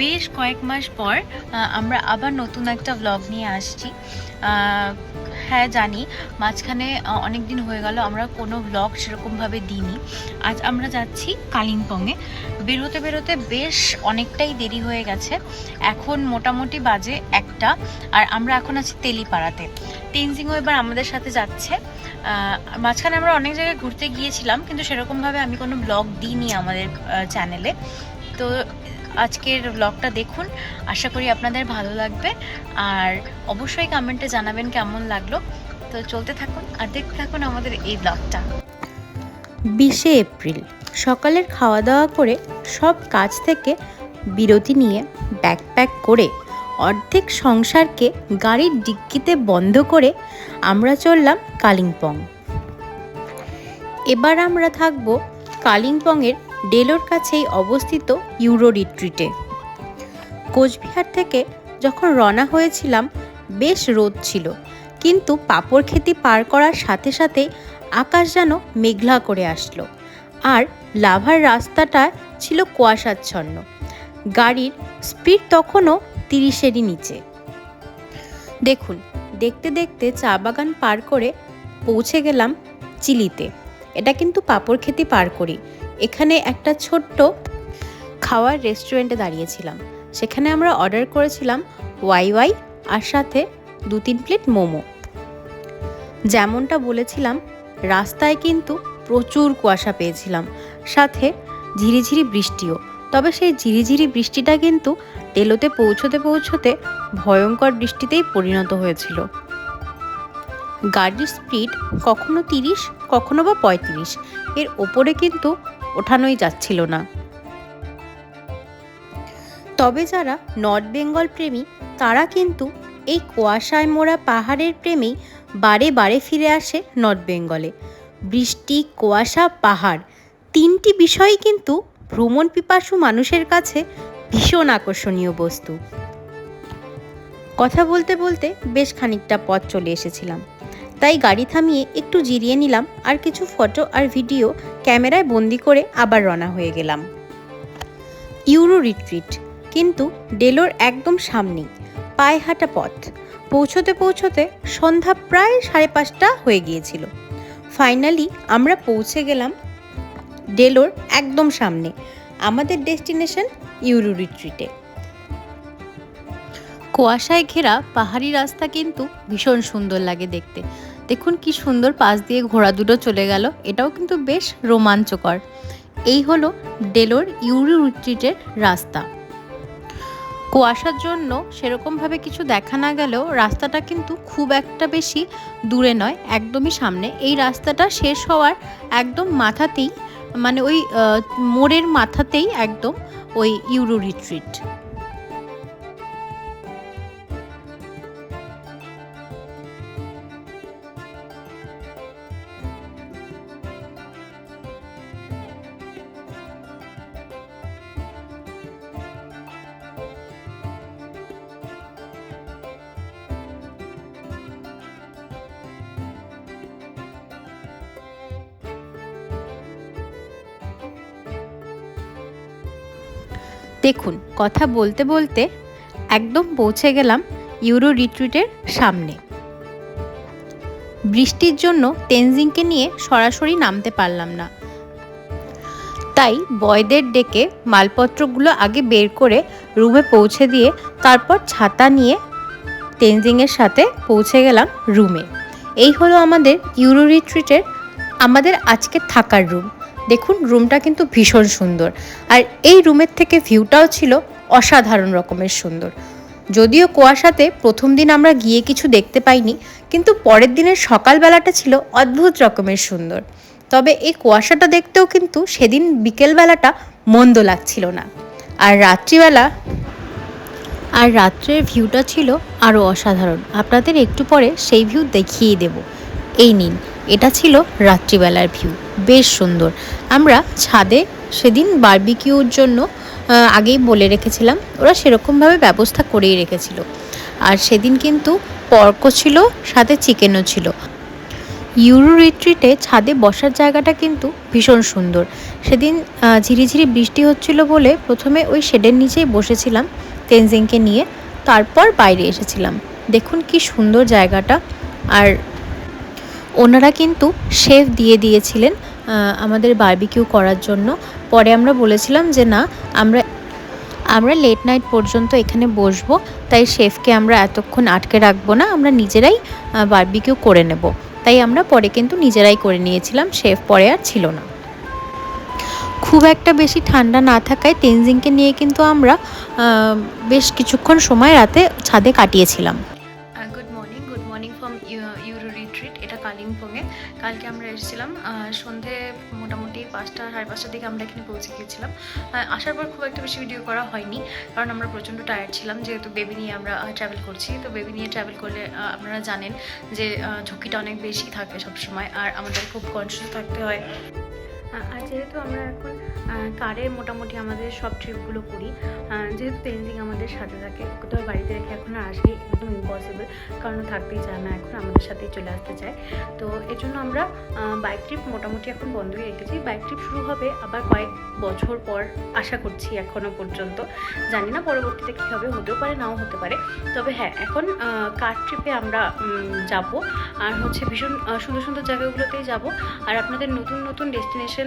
বেশ কয়েক মাস পর আমরা আবার নতুন একটা ব্লগ নিয়ে আসছি। হ্যাঁ জানি। মাঝখানে অনেক দিন হয়ে গেল, আমরা কোনো ব্লগ সেরকমভাবে দিইনি। আজ আমরা যাচ্ছি কালিম্পংয়ে। বেরোতে বেরোতে বেশ অনেকটাই দেরি হয়ে গেছে। এখন মোটামুটি বাজে একটা, আর আমরা এখন আছি তেলিপাড়াতে। টেনজিংও এবার আমাদের সাথে যাচ্ছে। মাঝখানে আমরা অনেক জায়গায় ঘুরতে গিয়েছিলাম, কিন্তু সেরকমভাবে আমি কোনো ব্লগ দিইনি আমাদের চ্যানেলে তো আজকের ব্লগটা দেখুন। আশা করি আপনাদের ভালো লাগবে। আর অবশ্যই কমেন্টে জানাবেন কেমন লাগল। তো চলতে থাকুন আর দেখতে থাকুন আমাদের এই ব্লগটা বিশে এপ্রিল। সকালের খাওয়া দাওয়া করে সব কাজ থেকে বিরতি নিয়ে ব্যাকপ্যাক করে অর্ধেক সংসারকে গাড়ির ডিক্কিতে বন্ধ করে আমরা চললাম কালিম্পং। এবার আমরা থাকব কালিম্পংয়ের ডেলোর কাছেই অবস্থিত ইউরো রিট্রিটে। কোচবিহার থেকে যখন রওনা হয়েছিলাম, বেশ রোদ ছিল, কিন্তু পাপড় খেতি পার করার সাথে সাথে আকাশ যেন মেঘলা করে আসলো, আর লাভার রাস্তাটা ছিল কুয়াশাচ্ছন্ন। গাড়ির স্পিড তখনও তিরিশেরই নিচে। দেখুন, দেখতে দেখতে চা বাগান পার করে পৌঁছে গেলাম চিলিতে। এটা কিন্তু পাপড় খেতি পার করি এখানে একটা ছোট্ট খাওয়ার রেস্টুরেন্টে দাঁড়িয়েছিলাম। সেখানে আমরা অর্ডার করেছিলাম ওয়াই ওয়াই আর সাথে দু তিন প্লেট মোমো। যেমনটা বলেছিলাম, রাস্তায় কিন্তু প্রচুর কুয়াশা পেয়েছিলাম। সাথে ঝিরিঝিরি বৃষ্টিও। তবে সেই ঝিরিঝিরি বৃষ্টিটা কিন্তু টেলোতে পৌঁছতে পৌঁছতে ভয়ঙ্কর বৃষ্টিতেই পরিণত হয়েছিল। গাড়ির স্পিড কখনো তিরিশ, কখনো বা পঁয়ত্রিশ। এর ওপরে কিন্তু ওঠানোই যাচ্ছিল না। তবে যারা নর্থ বেঙ্গল প্রেমী, তারা কিন্তু এই কুয়াশায় মোড়া পাহাড়ের প্রেমেই বারে বারে ফিরে আসে নর্থ বেঙ্গলে। বৃষ্টি, কুয়াশা, পাহাড়, তিনটি বিষয়ই কিন্তু ভ্রমণ পিপাসু মানুষের কাছে ভীষণ আকর্ষণীয় বস্তু। কথা বলতে বলতে বেশ খানিকটা পথ চলে এসেছিলাম। তাই গাড়ি থামিয়ে একটু জিরিয়ে নিলাম আর কিছু ফটো আর ভিডিও ক্যামেরায় বন্দি করে আবার রওনা হয়ে গেলাম। ইউরো রিট্রিট, কিন্তু ডেলোর একদম সামনেই, পায়ে হাঁটা পথ। পৌঁছতে পৌঁছতে সন্ধ্যা প্রায় সাড়ে পাঁচটা হয়ে গিয়েছিল। ফাইনালি আমরা পৌঁছে গেলাম ডেলোর একদম সামনে, আমাদের ডেস্টিনেশন ইউরো রিট্রিটে। কুয়াশায় ঘেরা পাহাড়ি রাস্তা কিন্তু ভীষণ সুন্দর লাগে দেখতে। দেখুন কি সুন্দর পাশ দিয়ে ঘোড়া দুটো চলে গেল। এটাও কিন্তু বেশ রোমাঞ্চকর। এই হলো ডেলোর ইউরো রিট্রিটের রাস্তা। কুয়াশার জন্য সেরকমভাবে কিছু দেখা না গেলেও রাস্তাটা কিন্তু খুব একটা বেশি দূরে নয়, একদমই সামনে। এই রাস্তাটা শেষ হওয়ার একদম মাথাতেই মানে ওই মোড়ের মাথাতেই একদম ওই ইউরো রিট্রিট দেখুন, কথা বলতে বলতে একদম পৌঁছে গেলাম ইউরো রিট্রিটের সামনে। বৃষ্টির জন্য তেনজিংকে নিয়ে সরাসরি নামতে পারলাম না। তাই বয়দের ডেকে মালপত্রগুলো আগে বের করে রুমে পৌঁছে দিয়ে তারপর ছাতা নিয়ে তেনজিংয়ের সাথে পৌঁছে গেলাম রুমে। এই হলো আমাদের ইউরো রিট্রিটের, আমাদের আজকে থাকার রুম। দেখুন, রুমটা কিন্তু ভীষণ সুন্দর। আর এই রুমের থেকে ভিউটাও ছিল অসাধারণ রকমের সুন্দর। যদিও কুয়াশাতে প্রথম দিন আমরা গিয়ে কিছু দেখতে পাইনি, কিন্তু পরের দিনের সকালবেলাটা ছিল অদ্ভুত রকমের সুন্দর। তবে এই কুয়াশাটা দেখতেও কিন্তু সেদিন বিকেলবেলাটা মন্দ লাগছিল না। আর রাত্রিবেলা, আর রাত্রের ভিউটা ছিল আরও অসাধারণ। আপনাদের একটু পরে সেই ভিউ দেখিয়ে দেব। এই নিন। এটা ছিল রাত্রিবেলার ভিউ। বেশ সুন্দর। আমরা ছাদে সেদিন বারবিকিউর জন্য আগেই বলে রেখেছিলাম, ওরা সেরকমভাবে ব্যবস্থা করেই রেখেছিল। আর সেদিন কিন্তু পর্ক ছিল, সাথে চিকেনও ছিল। ইউরো রিট্রিটে ছাদে বসার জায়গাটা কিন্তু ভীষণ সুন্দর। সেদিন ঝিরিঝিরি বৃষ্টি হচ্ছিল বলে প্রথমে ওই শেডের নিচেই বসেছিলাম তেনজিংকে নিয়ে, তারপর বাইরে এসেছিলাম। দেখুন কি সুন্দর জায়গাটা। আর ওনারা কিন্তু শেফ দিয়ে দিয়েছিলেন আমাদের বার্বিকিউ করার জন্য। পরে আমরা বলেছিলাম যে না, আমরা আমরা লেট নাইট পর্যন্ত এখানে বসবো, তাই শেফকে আমরা এতক্ষণ আটকে রাখব না, আমরা নিজেরাই বারবিকিউ করে নেব। তাই আমরা পরে কিন্তু নিজেরাই করে নিয়েছিলাম, শেফ পরে আর ছিল না। খুব একটা বেশি ঠান্ডা না থাকায় তেনজিংকে নিয়ে কিন্তু আমরা বেশ কিছুক্ষণ সময় রাতে ছাদে কাটিয়েছিলাম। কালকে আমরা এসেছিলাম সন্ধে মোটামুটি পাঁচটা, সাড়ে পাঁচটার দিকে আমরা এখানে পৌঁছে গিয়েছিলাম। আসার পর খুব একটা বেশি ভিডিও করা হয়নি, কারণ আমরা প্রচণ্ড টায়ার্ড ছিলাম, যেহেতু বেবি নিয়ে আমরা ট্রাভেল করছি। তো বেবি নিয়ে ট্রাভেল করলে আপনারা জানেন যে ঝুঁকিটা অনেক বেশি থাকে সবসময়, আর আমাদের খুব কনসিয়াস থাকতে হয়। আর যেহেতু আমরা এখন কারে মোটামুটি আমাদের সব ট্রিপগুলো করি যেহেতু তেনজিং আমাদের সাথে থাকে তো বাড়িতে রেখে এখন আসবে একদম ইম্পসিবল কারণ থাকতেই চায় না, এখন আমাদের সাথেই চলে আসতে চায়। তো এর জন্য আমরা বাইক ট্রিপ মোটামুটি এখন বন্ধই রেখেছি। বাইক ট্রিপ শুরু হবে আবার কয়েক বছর পর, আশা করছি এখনও পর্যন্ত। জানি না পরবর্তীতে কী হবে, হতেও পারে, নাও হতে পারে। তবে হ্যাঁ এখন কার ট্রিপে আমরা যাব। আর হচ্ছে ভীষণ সুন্দর সুন্দর জায়গাগুলোতেই যাব। আর আপনাদের নতুন নতুন ডেস্টিনেশন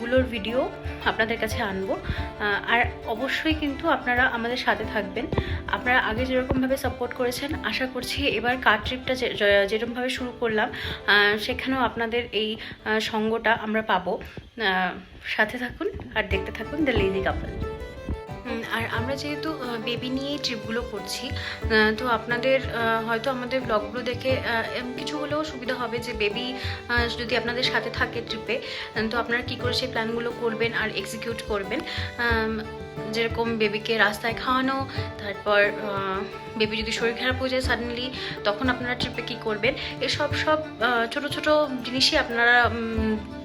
গুলোর ভিডিও আপনাদের কাছে আনব। আর অবশ্যই কিন্তু আপনারা আমাদের সাথে থাকবেন। আপনারা আগে যেরকমভাবে সাপোর্ট করেছেন, আশা করছি এবার কার ট্রিপটা যেরকমভাবে শুরু করলাম সেখানেও আপনাদের এই সঙ্গটা আমরা পাবো। সাথে থাকুন আর দেখতে থাকুন দ্য লেজি কাপল আর আমরা যেহেতু বেবি নিয়েই ট্রিপগুলো করছি তো আপনাদের হয়তো আমাদের ব্লগগুলো দেখে কিছু হলেও সুবিধা হবে যে বেবি যদি আপনাদের সাথে থাকে ট্রিপে তো আপনারা কী করে সেই প্ল্যানগুলো করবেন আর এক্সিকিউট করবেন? যেরকম বেবিকে রাস্তায় খাওয়ানো, তারপর বেবি যদি শরীর খারাপ হয়ে যায় সাডেনলি তখন আপনারা ট্রিপে কী করবেন? এসব সব ছোট ছোট জিনিসই আপনারা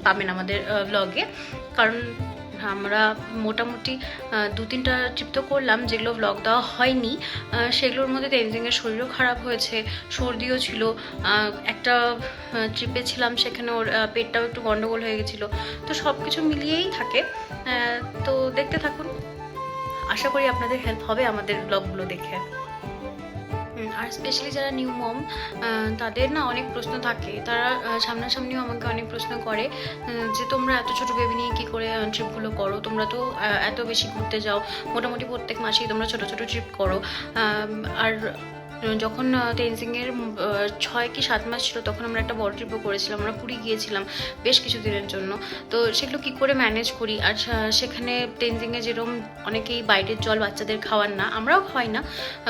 পাবেন আমাদের ব্লগে কারণ আমরা মোটামুটি দু তিনটা ট্রিপ তো করলাম, যেগুলো ব্লগ দেওয়া হয়নি। সেগুলোর মধ্যে তেনজিংয়ের শরীরও খারাপ হয়েছে, সর্দিও ছিল। একটা ট্রিপে ছিলাম সেখানে ওর পেটটাও একটু গন্ডগোল হয়ে গেছিল। তো সব কিছু মিলিয়েই থাকে। তো দেখতে থাকুন। আশা করি আপনাদের হেল্প হবে আমাদের ব্লগগুলো দেখে। আর স্পেশালি যারা নিউ মম তাদের না অনেক প্রশ্ন থাকে। তারা সামনাসামনিও আমাকে অনেক প্রশ্ন করে যে তোমরা এত ছোট বেবি নিয়ে কী করে ট্রিপগুলো করো? তোমরা তো এত বেশি ঘুরতে যাও। মোটামুটি প্রত্যেক মাসেই তোমরা ছোট ছোট ট্রিপ করো। আর যখন তেনজিংয়ের ছয় কি সাত মাস ছিল, তখন আমরা একটা বড় ট্রিপও করেছিলাম, আমরা পুরী গিয়েছিলাম বেশ কিছু দিনের জন্য। তো সেগুলো কী করে ম্যানেজ করি? আর সেখানে তেনজিংয়ে যেরকম অনেকেই বাইরের জল বাচ্চাদের খাওয়ান না, আমরাও খাওয়াই না।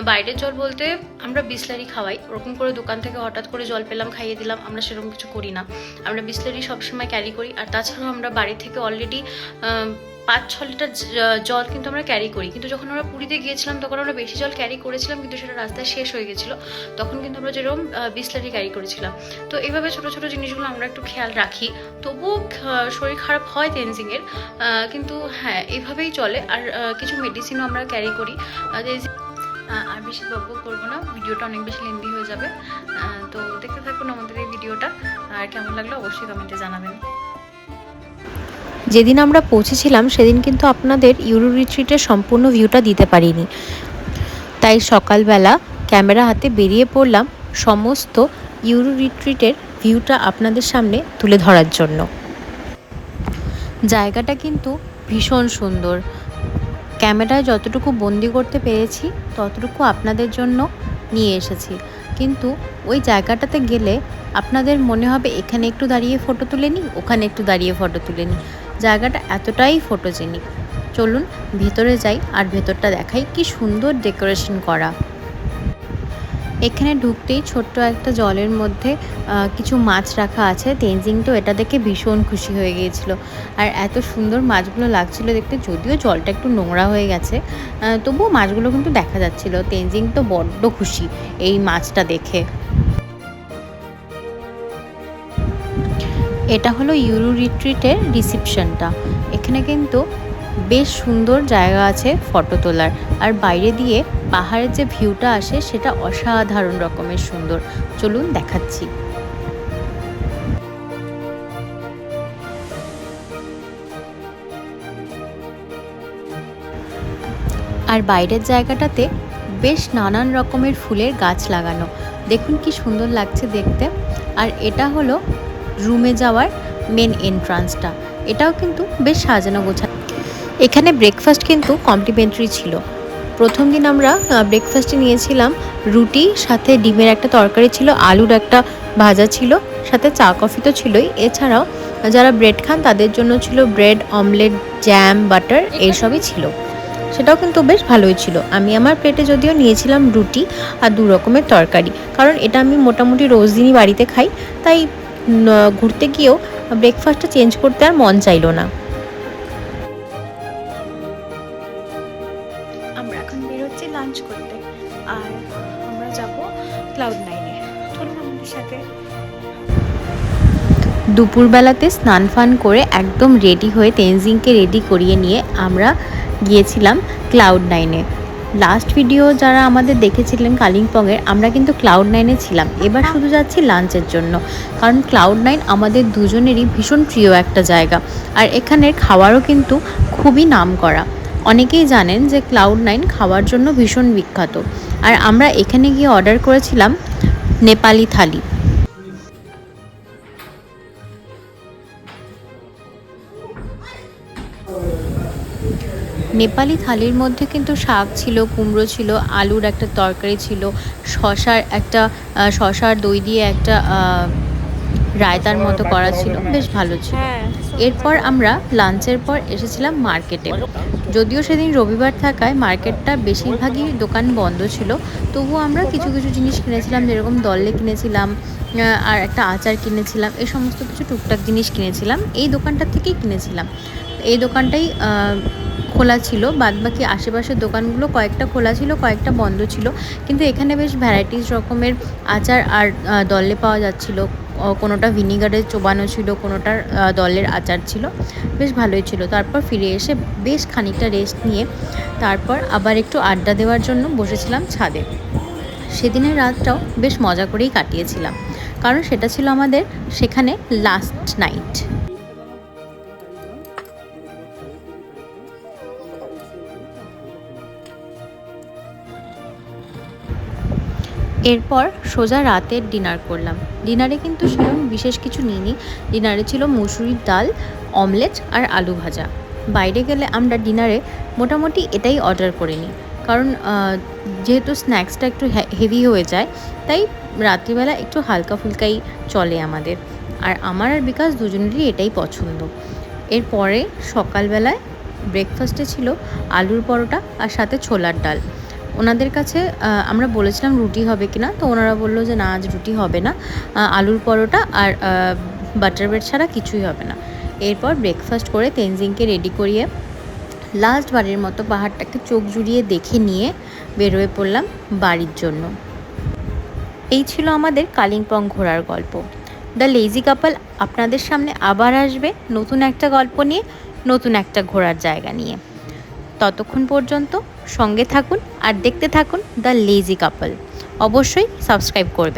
বাইরের জল বলতে আমরা বিসলারি খাওয়াই, ওরকম করে দোকান থেকে হঠাৎ করে জল পেলাম, খাইয়ে দিলাম, আমরা সেরকম কিছু করি না। আমরা বিসলারি সবসময় ক্যারি করি, আর তাছাড়াও আমরা বাড়ি থেকে অলরেডি পাঁচ ছ লিটার জল কিন্তু আমরা ক্যারি করি। কিন্তু যখন আমরা পুরীতে গিয়েছিলাম, তখন আমরা বেশি জল ক্যারি করেছিলাম, কিন্তু সেটা রাস্তায় শেষ হয়ে গেছিল। তখন কিন্তু আমরা যেরকম বিসলারি ক্যারি করেছিলাম। তো এইভাবে ছোটো ছোটো জিনিসগুলো আমরা একটু খেয়াল রাখি। তবুও শরীর খারাপ হয় তেনজিংয়ের কিন্তু হ্যাঁ এভাবেই চলে। আর কিছু মেডিসিনও আমরা ক্যারি করি। আর বেশি বকবক করব না, ভিডিওটা অনেক বেশি লেন্দি হয়ে যাবে। তো দেখতে থাকুন আমাদের এই ভিডিওটা। আর কেমন লাগল অবশ্যই কমেন্টে জানাবেন। যেদিন আমরা পৌঁছেছিলাম, সেদিন কিন্তু আপনাদের ইউরো রিট্রিটের সম্পূর্ণ ভিউটা দিতে পারিনি। তাই সকালবেলা ক্যামেরা হাতে বেরিয়ে পড়লাম সমস্ত ইউরো রিট্রিটের ভিউটা আপনাদের সামনে তুলে ধরার জন্য। জায়গাটা কিন্তু ভীষণ সুন্দর। ক্যামেরায় যতটুকু বন্দি করতে পেরেছি, ততটুকু আপনাদের জন্য নিয়ে এসেছি। কিন্তু ওই জায়গাটাতে গেলে আপনাদের মনে হবে, এখানে একটু দাঁড়িয়ে ফটো তুলে নিই, ওখানে একটু দাঁড়িয়ে ফটো তুলে নিই। জায়গাটা এতটাই ফটোজেনিক চলুন ভেতরে যাই আর ভেতরটা দেখাই কি সুন্দর ডেকোরেশন করা। এখানে ঢুকতেই ছোট্ট একটা জলের মধ্যে কিছু মাছ রাখা আছে। তেনজিং তো এটা দেখে ভীষণ খুশি হয়ে গিয়েছিল। আর এত সুন্দর মাছগুলো লাগছিল দেখতে, যদিও জলটা একটু নোংরা হয়ে গেছে। তবুও মাছগুলো কিন্তু দেখা যাচ্ছিল। তেনজিং তো বড্ড খুশি এই মাছটা দেখে। এটা হলো ইউরু রিট্রিটের রিসিপশনটা। এখানে কিন্তু বেশ সুন্দর জায়গা আছে ফটো তোলার। আর বাইরে দিয়ে পাহাড়ের যে ভিউটা আসে সেটা অসাধারণ রকমের সুন্দর। চলুন দেখাচ্ছি। আর বাইরের জায়গাটাতে বেশ নানান রকমের ফুলের গাছ লাগানো। দেখুন কি সুন্দর লাগছে দেখতে। আর এটা হলো রুমে যাওয়ার মেন এন্ট্রান্সটা এটাও কিন্তু বেশ সাজানো গোছানো। এখানে ব্রেকফাস্ট কিন্তু কমপ্লিমেন্টারি ছিল। প্রথম দিন আমরা ব্রেকফাস্টে নিয়েছিলাম রুটি, সাথে ডিমের একটা তরকারি ছিল, আলুর একটা ভাজা ছিল, সাথে চা কফি তো ছিলই। এছাড়াও যারা ব্রেড খান, তাদের জন্য ছিল ব্রেড অমলেট জ্যাম বাটার এইসবই ছিল। সেটাও কিন্তু বেশ ভালোই ছিল। আমি আমার প্লেটে যদিও নিয়েছিলাম রুটি আর দু রকমের তরকারি। কারণ এটা আমি মোটামুটি রোজ দিনই বাড়িতে খাই। তাই ঘুরতে গিয়েও ব্রেকফাস্টটা চেঞ্জ করতে আর মন চাইলো না। আমরা এখন বেরোচ্ছি লাঞ্চ করতে। আর আমরা যাব ক্লাউড নাইনে চলুন আমাদের সাথে। দুপুরবেলাতে স্নান ফান করে একদম রেডি হয়ে তেনজিংকে রেডি করিয়ে নিয়ে আমরা গিয়েছিলাম ক্লাউড নাইনে লাস্ট ভিডিও যারা আমাদের দেখেছিলেন কালিম্পংয়ের আমরা কিন্তু ক্লাউড নাইনে ছিলাম। এবার শুধু যাচ্ছি লাঞ্চের জন্য। কারণ ক্লাউড নাইন আমাদের দুজনেরই ভীষণ প্রিয় একটা জায়গা। আর এখানের খাবারও কিন্তু খুবই নাম করা অনেকেই জানেন যে ক্লাউড নাইন খাওয়ার জন্য ভীষণ বিখ্যাত। আর আমরা এখানে গিয়ে অর্ডার করেছিলাম নেপালি থালি। নেপালি থালির মধ্যে কিন্তু শাক ছিল কুমড়ো ছিল আলুর একটা তরকারি ছিল শশার একটা শশার দই দিয়ে একটা রায়তার মতো করা ছিল। বেশ ভালো ছিল। হ্যাঁ। এরপর আমরা লাঞ্চের পর এসেছিলাম মার্কেটে। যদিও সেদিন রবিবার থাকায় মার্কেটটা বেশিরভাগই দোকান বন্ধ ছিল তবুও আমরা কিছু কিছু জিনিস কিনেছিলাম যেরকম দল্লে কিনেছিলাম আর একটা আচার কিনেছিলাম এই সমস্ত কিছু টুকটাক জিনিস কিনেছিলাম এই দোকানটা থেকেই কিনেছিলাম। এই দোকানটাই খোলা ছিল। বাদবাকি আশেপাশের দোকানগুলো কয়েকটা খোলা ছিল, কয়েকটা বন্ধ ছিল। কিন্তু এখানে বেশ ভ্যারাইটিস রকমের আচার আর দল্লে পাওয়া যাচ্ছিল। কোনোটা ভিনিগারের চোবানো ছিল, কোনোটার দলের আচার ছিল। বেশ ভালোই ছিল। তারপর ফিরে এসে বেশ খানিকটা রেস্ট নিয়ে তারপর আবার একটু আড্ডা দেওয়ার জন্য বসেছিলাম ছাদে। সেদিনের রাতটাও বেশ মজা করেই কাটিয়েছিলাম। কারণ সেটা ছিল আমাদের সেখানে লাস্ট নাইট এরপর সোজা রাতের ডিনার করলাম। ডিনারে কিন্তু সেরকম বিশেষ কিছু নিইনি। ডিনারে ছিল মুসুরির ডাল, অমলেট আর আলু ভাজা। বাইরে গেলে আমরা ডিনারে মোটামুটি এটাই অর্ডার করে নিই। কারণ যেহেতু স্ন্যাক্সটা একটু হেভি হয়ে যায়, তাই রাত্রিবেলা একটু হালকা ফুলকাই চলে আমাদের। আর আমার আর বিকাশ দুজনেরই এটাই পছন্দ। এরপরে সকালবেলায় ব্রেকফাস্টে ছিল আলুর পরোটা আর সাথে ছোলার ডাল। ওনাদের কাছে আমরা বলেছিলাম রুটি হবে কি না তো ওনারা বলল যে না, আজ রুটি হবে না। আলুর পরোটা আর বাটার ব্রেড ছাড়া কিছুই হবে না। এরপর ব্রেকফাস্ট করে তেনজিংকে রেডি করিয়ে লাস্ট বারের মতো পাহাড়টাকে চোখ জুড়িয়ে দেখে নিয়ে বেরোয় পড়লাম বাড়ির জন্য। এই ছিল আমাদের কালিম্পং ঘোরার গল্প। দ্য লেজি কাপল আপনাদের সামনে আবার আসবে নতুন একটা গল্প নিয়ে, নতুন একটা ঘোরার জায়গা নিয়ে। ততক্ষণ পর্যন্ত সঙ্গে থাকুন আর দেখতে থাকুন দ্য লেজি কাপল। অবশ্যই সাবস্ক্রাইব করবেন